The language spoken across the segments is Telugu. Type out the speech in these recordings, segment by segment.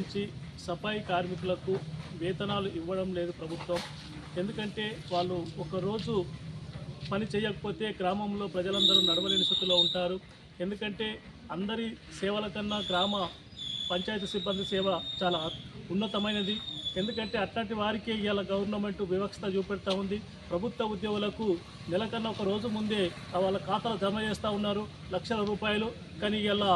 నుంచి సఫాయి కార్మికులకు వేతనాలు ఇవ్వడం లేదు ప్రభుత్వం. ఎందుకంటే వాళ్ళు ఒకరోజు పని చేయకపోతే గ్రామంలో ప్రజలందరూ నడవలేని స్థితిలో ఉంటారు. ఎందుకంటే అందరి సేవల కన్నా గ్రామ పంచాయతీ సిబ్బంది సేవ చాలా ఉన్నతమైనది. ఎందుకంటే అట్లాంటి వారికే ఇవాళ గవర్నమెంట్ వివక్షత చూపెడతా ఉంది. ప్రభుత్వ ఉద్యోగులకు నెలకన్నా ఒక రోజు ముందే వాళ్ళ ఖాతాలు జమ చేస్తూ ఉన్నారు లక్షల రూపాయలు. కానీ ఇలా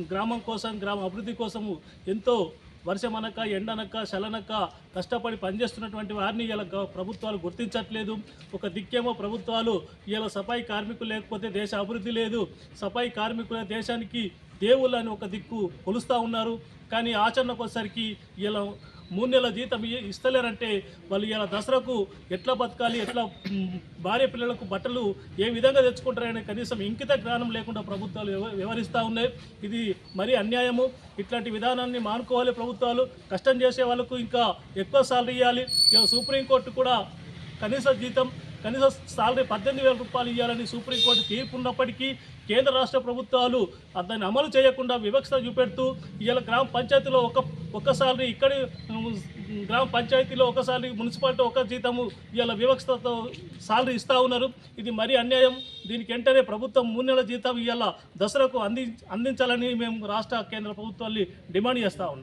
గ్రామం కోసం గ్రామ అభివృద్ధి కోసము ఎంతో వర్షమనక ఎండనక చలనక కష్టపడి పనిచేస్తున్నటువంటి వారిని ఇలా గ- ప్రభుత్వాలు గుర్తించట్లేదు. ఒక దిక్కేమో ప్రభుత్వాలు ఇలా సఫాయి కార్మికులు లేకపోతే దేశ అభివృద్ధి లేదు. సఫాయి కార్మికుల దేశానికి దేవుళ్ళని ఒక దిక్కు కొలుస్తూ ఉన్నారు. కానీ ఆచరణకు వచ్చేసరికి ఇలా మూడు నెలల జీతం ఇస్తలేరంటే వాళ్ళు ఇలా దసరాకు ఎట్లా బతకాలి ఎట్లా భార్య పిల్లలకు బట్టలు ఏ విధంగా తెచ్చుకుంటారనే కనీసం ఇంకిత జ్ఞానం లేకుండా ప్రభుత్వాలు వ్యవహరిస్తూ ఉన్నాయి. ఇది మరీ అన్యాయము. ఇట్లాంటి విధానాన్ని మానుకోవాలి ప్రభుత్వాలు. కష్టం చేసే వాళ్ళకు ఇంకా ఎక్కువ సాలరీ ఇవ్వాలి ఇక సుప్రీంకోర్టు కూడా కనీస జీతం కనీస సాలరీ పద్దెనిమిది వేల రూపాయలు ఇవ్వాలని సుప్రీంకోర్టు తీర్పు ఉన్నప్పటికీ కేంద్ర రాష్ట్ర ప్రభుత్వాలు దాన్ని అమలు చేయకుండా వివక్షత చూపెడుతూ ఇవాళ గ్రామ పంచాయతీలో ఒక ఒక్క సాలరీ ఇక్కడి గ్రామ పంచాయతీలో ఒక సాలరీ మున్సిపాలిటీ ఒక జీతము ఇవాళ వివక్షతతో సాలరీ ఇస్తూ ఉన్నారు. ఇది మరీ అన్యాయం. దీనికి వెంటనే ప్రభుత్వం మూడు నెలల జీతం ఇవాళ దసరాకు అంది అందించాలని మేము రాష్ట్ర కేంద్ర ప్రభుత్వాన్ని డిమాండ్ చేస్తూ ఉన్నాం.